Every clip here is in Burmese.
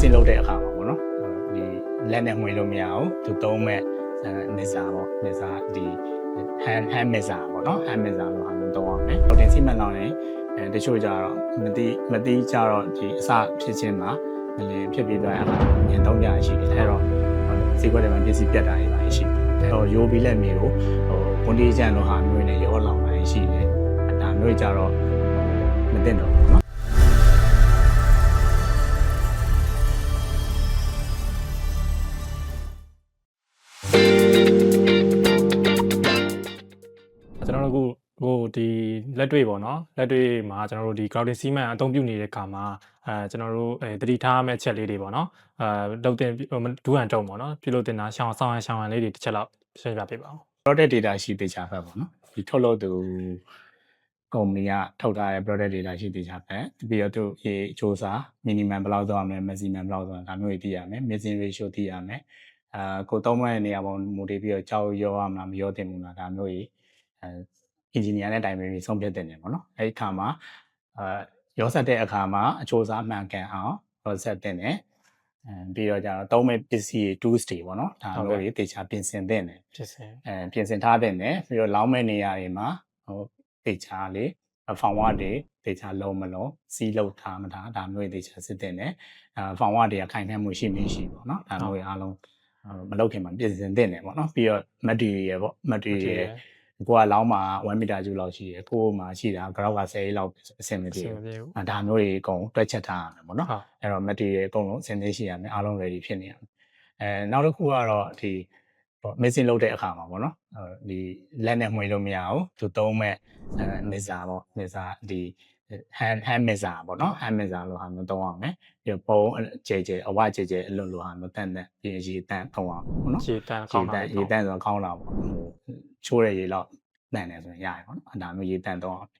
missing လုပ်တဲ့အခါမှာပေါ့နော်ဒီလက်နဲ့မှွေလို့မရဘူးသူသုံးမဲ့မစ်စာပေါ့မစ်စာဒီ hand hand မစ်စာပေါ့နော် hand မစ်စာလို့ဟာမျိုးသုံးအောင်မယ်ဟုတ်တယ်စီမံလောင်းနေအဲတချို့ကြတော့မတိမတိကြတော့ဒီအစဖြစ်ချင်းမှာမလင်ဖြစ်ပြီးသွားရတာမြင်တော့ကြရှိတယ်အဲ့တော့ဈေးကွက်တွေမှာပစ္စည်းပြတ်တာတွေပါရှိတယ်ဟိုရိုးပြီးလက်မျိုးဟိုဝန်ဒီချန်လိုဟာမျိုးနဲ့ရောလောင်လာရှိတယ်ဒါမျိုးကြတော့မသိတော့ လက်တွေ့ပေါ့နော်လက်တွေ့မှာကျွန်တော်တို့ဒီ crowding စီမံအသုံးပြုနေတဲ့အခါမှာအဲကျွန်တော်တို့အဲတတိထားမဲ့အချက်လေးတွေပေါ့နော်အဲလုတ်တင်ဒူးဟန်တုံပေါ့နော်ပြုလုပ်တင်တာရှောင်းဆောင်ရရှောင်းရလေးတွေတစ်ချက်လောက်ရှင်းပြပေးပါဦး product data ရှိသေးချာဖက်ပေါ့နော်ဒီထုတ်လုပ်သူကုမ္ပဏီကထုတ်ထားတဲ့ product data ရှိသေးချာဖက်ပြီးတော့သူရေစ조사 啊 minimum ဘယ်လောက်သွားမလဲ maximum ဘယ်လောက်သွားဒါမျိုးတွေသိရမယ် missing ratio သိရမယ်အာကိုသုံးမဲ့နေရာပေါ်မူတည်ပြီးတော့ကြောက်ရောရမလားမရောတင်ဘူးလားဒါမျိုးတွေအဲ engineer နဲ့တိုင်ပင်ပြီးဆုံးဖြတ်တင်တယ်ပေါ့နော်အဲဒီအခါမှာအာရောဆက်တဲ့အခါမှာအစ조사မှန်ကန်အောင်ရောဆက်တင်တယ်အဲပြီးတော့ကျတော့သုံးမဲ့ပစ္စည်းတွေ tools တွေပေါ့နော်ဒါမျိုးတွေတေချာပြင်ဆင်တင်တယ်ဖြစ်စေအဲပြင်ဆင်ထားတဲ့နဲ့ပြီးတော့လောင်းမဲ့နေရာတွေမှာဟိုတေချာလေးဖောင်ဝါတွေတေချာလုံးမလုံးစီးလောက်ထားမထားဒါမျိုးတွေတေချာစစ်တဲ့နဲ့အဲဖောင်ဝါတွေကခိုင်နှက်မှုရှိမရှိပေါ့နော်ဒါမျိုးတွေအားလုံးမလောက်ခင်မှာပြင်ဆင်တဲ့နဲ့ပေါ့နော်ပြီးတော့ material ပေါ့ material ကိုကလောင်းမှာ1မီတာကျူလောက်ရှိတယ်ကိုယ်မှာရှိတာ ground က10လောက်အဆင်မအပြေဆင်မဘူးပြေဘူးအဲဒါမျိုးတွေအကုန်တွက်ချက်ထားရမယ်ပေါ့နော်ဟုတ်အဲ့တော့ material အကုန်လုံးအဆင်သင့်ရှိရမယ်အားလုံး ready ဖြစ်နေရမယ်အဲနောက်တစ်ခုကတော့ဒီဟို missing လုပ်တဲ့အခါမှာပေါ့နော်အဲဒီလက်နဲ့မှွေလို့မရဘူးသူသုံးမဲ့အဲ mixer ပေါ့ mixer ဒီ hand hand mixer ပေါ့နော် hand mixer လို့ဟာမျိုးသုံးအောင်မယ်ပြီးတော့ပုံကြဲကြဲအဝကြဲကြဲအလွတ်လိုဟာမျိုးတန်တဲ့ပြင်ရေတန်ထုံအောင်ပေါ့နော်ခြေတန်းရေကောင်းတတာန်ရေတန်ဆိုတော့ကောင်းတာပေါ့ဟို ချိုးတဲ့ရေလောက်တန်တယ်ဆိုရင်ရတယ်ပေါ့နော်အဲဒါမျိုးရေတန်တော့အောင်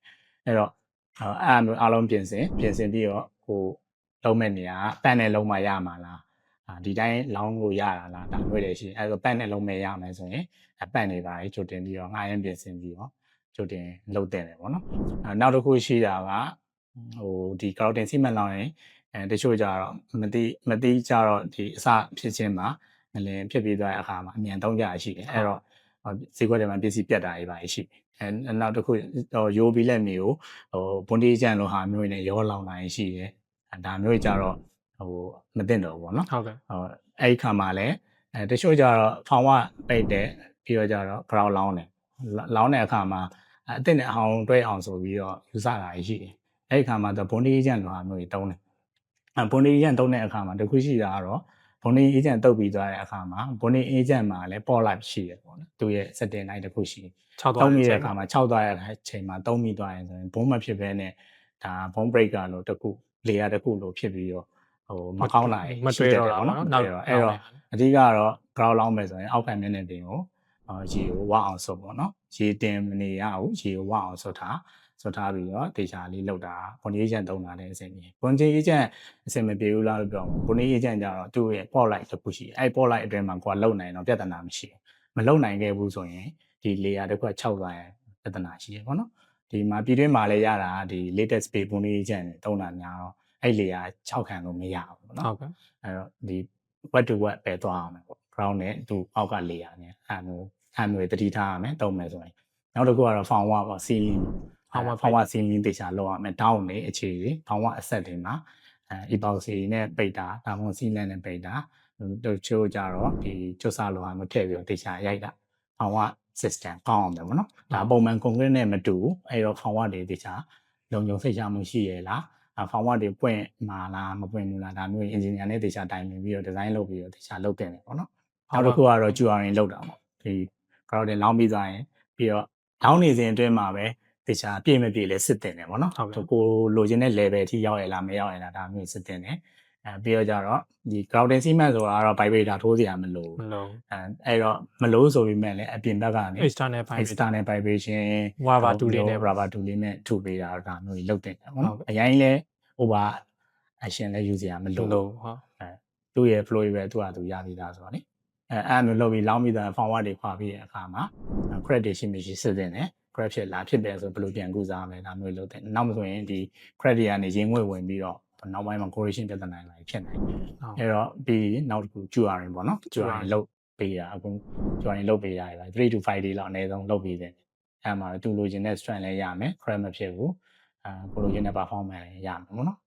အဲ့တော့အဲ့အမျိုးအားလုံးပြင်ဆင်ပြင်ဆင်ပြီးတော့ဟိုလုံးမဲ့နေရာပန့်နဲ့လုံးမရမှာလားအာဒီတိုင်းလောင်းလို့ရတာလားဒါမျိုးတွေရှိအဲ့တော့ပန့်နဲ့လုံးမဲ့ရမယ်ဆိုရင်အပန့်နေပါလေကြိုတင်ပြီးတော့ငှားရင်ပြင်ဆင်ပြီးတော့ကြိုတင်လုပ်တဲ့တယ်ပေါ့နော်အဲနောက်တစ်ခုရှိတာကဟိုဒီ crowding စီမံလောင်းရင်အဲတချို့ကြတော့မတိမတိကြတော့ဒီအစဖြစ်ချင်းမှာငလင်ဖြစ်ပြီးသွားတဲ့အခါမှာအမြန်သုံးကြရရှိတယ်အဲ့တော့ ဈေးကွက်တွေမှာပစ္စည်းပြတ်တာတွေပါရှိတယ်အဲနောက်တစ်ခုဟိုရိုးပြီးလက်မျိုးဟိုဘွန်ဒီဂျန်လိုဟာမျိုးနဲ့ရောလောင်နိုင်ရှိတယ်ဒါမျိုးကြတော့ဟိုမသိတော့ဘူးပေါ့နော်ဟုတ်ကဲ့ဟိုအဲ့ဒီခါမှာလည်းအဲတချို့ကြတော့ဖောင်ဝပိတ်တယ်ပြီးတော့ကြတော့ ground လောင်းတယ်လောင်းတဲ့အခါမှာအစ်စ်နဲ့အဟောင်းတွဲအောင်ဆိုပြီးတော့ယူဆတာရှိတယ်အဲ့ဒီခါမှာတော့ဘွန်ဒီဂျန်လိုဟာမျိုးတွေတုံးတယ်အဲဘွန်ဒီဂျန်တုံးတဲ့အခါမှာတခုရှိတာကတော့ ဘွန်ဒီအေဂျင့်တုတ်ပြီးသွားတဲ့အခါမှာဘွန်ဒီအေဂျင့်မှာလည်း port light ရှိတယ်ပေါ့နော်သူရဲ့ setting light တစ်ခုရှိတယ်6တော့တုံးမိတဲ့အခါမှာ6သွားရတဲ့အချိန်မှာတုံးမိသွားရင်ဆိုရင်ဘုံမဖြစ်ဘဲနဲ့ဒါဘုံ breaker လို့တစ်ခုလေယာတစ်ခုလို့ဖြစ်ပြီးတော့ဟိုမကောင်းတာမတွေ့တော့တာပေါ့နော်နောနောက်က်တော့အဲ့တော့အဓိကတော့ ground လောင်းမယ်ဆိုရင်အောက်ခံမျက်နှာတင်ကိုအာရေကိုဝအောင်ဆုပ်ပေါ့နော်ရေတင်မနေရဘူးရေကိုဝအောင်ဆုပ်ထား ဆုပ်ထားပြီးတော့ဒေချာလေးလောက်တာဘွန်အေဂျင့်တုံးတာလည်းအဆင်ပြေဘွန်အေဂျင့်အဆင်မပြေဘူးလားလို့ပြောမှာဘွန်အေဂျင့်ကြတော့သူ့ရဲ့ port light တစ်ခုရှိတယ်အဲ့ port light အတွင်းမှာကိုကလုံနိုင်တော့ပြဿနာမရှိဘူးမလုံနိုင်ခဲ့ဘူးဆိုရင်ဒီ layer တစ်ခုက6သွားရင်ပြဿနာရှိရပေါ့နော်ဒီမှာပြည်တွင်းမှာလည်းရတာဒီ latest pay ဘွန်အေဂျင့်တွေတုံးတာများတော့အဲ့ layer 6ခံလို့မရဘူးပေါ့နော်ဟုတ်ကဲ့အဲ့တော့ဒီ wet to wet ပဲသွားအောင်ပေါ့ ground နဲ့သူအောက်က layer နဲ့အဲ့မျိုးအဲ့မျိုးတတိထားရမယ်တုံးမယ်ဆိုရင်နောက်တစ်ခုကတော့ found ပေါ့ ceiling ဖောင်ဝါဖောင်ဝါ ceiling တေချာလောက်ရမယ် down နဲ့အခြေတွေဖောင်ဝါ asset တွေမှာအဲ epoxy နဲ့ပိတ်တာဒါမှမဟုတ် sealant နဲ့ပိတ်တာတို့ချိုးကြတော့ဒီကျွတ်ဆလိုဟာမျိုးထည့်ပြီးတော့တေချာရိုက်တာဖောင်ဝါ system ကောင်းအောင်ပဲဗောနော်ဒါပုံမှန် concrete နဲ့မတူဘူးအဲ့တော့ဖောင်ဝါတွေတေချာလုံခြုံစိတ်ချမှုရှိရလားအဖောင်ဝါတွေပွင့်မှာလားမပွင့်ဘူးလားဒါမျိုး engineer နဲ့တေချာတိုင်ပင်ပြီးတော့ design လုပ်ပြီးတော့တေချာလုပ်တင်တယ်ဗောနော်နောက်တစ်ခုကတော့ QRN လောက်တာပေါ့ဒီ crowd လောင်းပြီးသွားရင်ပြီးတော့လောင်းနေစဉ်အတွင်းမှာပဲ တေချာပြည့်မပြည့်လဲစစ်တင်တယ်ဗောနော်ဟုတ်ကဲ့ကိုလိုချင်တဲ့ level အထိရောက်ရလားမရောက်ရလားဒါမျိုးစစ်တင်တယ်အဲပြီးတော့ကြတော့ဒီ crowding cement ဆိုတာကတော့ vibrator ထိုးစရာမလိုမဘူးလုံးအဲအဲ့တော့မလို့ဆိုပေမဲ့လည်းအပြင်ဘက်ကနေ external pipe external vibration Rubber tool လေးနဲ့ rubber tool လေးနဲ့ထုပေးတာဒါမျိုးကြီးလုပ်တင်တယ်ဗောနော်ဟုတ်ကဲ့အရင်လဲ over action လဲယူစရာမမလိုဘူးလုံးဟုတ်အဲသူ့ရဲ့ flow ပဲသူ့ဟာသူရပြီးသားဆိုတော့လေအဲအဲ့လိုလုပ်ပြီးလောင်းပြီးသား forward တွေခွာပြီးတဲ့အခါမှာ credit တွေရှိမရှိစစ်တင်တယ် credit ဖြစ်လားဖြစ်တယ်ဆိုဘယ်လိုပြန်ကုစားမလဲဒါမျိုးလုပ်တယ်နောက်မဆိုရင်ဒီ credit ကနေရင်းငွေဝင်ပြီးတော့နောက်ပိုင်းမှာ correlation ပြဿနာတွေဖြစ်နိုင်တယ်ဟုတ်အဲ့တော့ပြီးရင်နောက်တစ်ခု QRN ပေါ့နော် QRN လုတ်ပေးတာအခု QRN လုတ်ပေးရတယ်ဗျ3 to 5 day လောက်အနည်းဆုံးလုတ်ပေးတယ်အဲ့မှာသူလိုချင်တဲ့ strength လည်းရမယ် crack မဖြစ်ဘူးအာကိုလိုချင်တဲ့ performance လည်းရမယ်ပေါ့နော်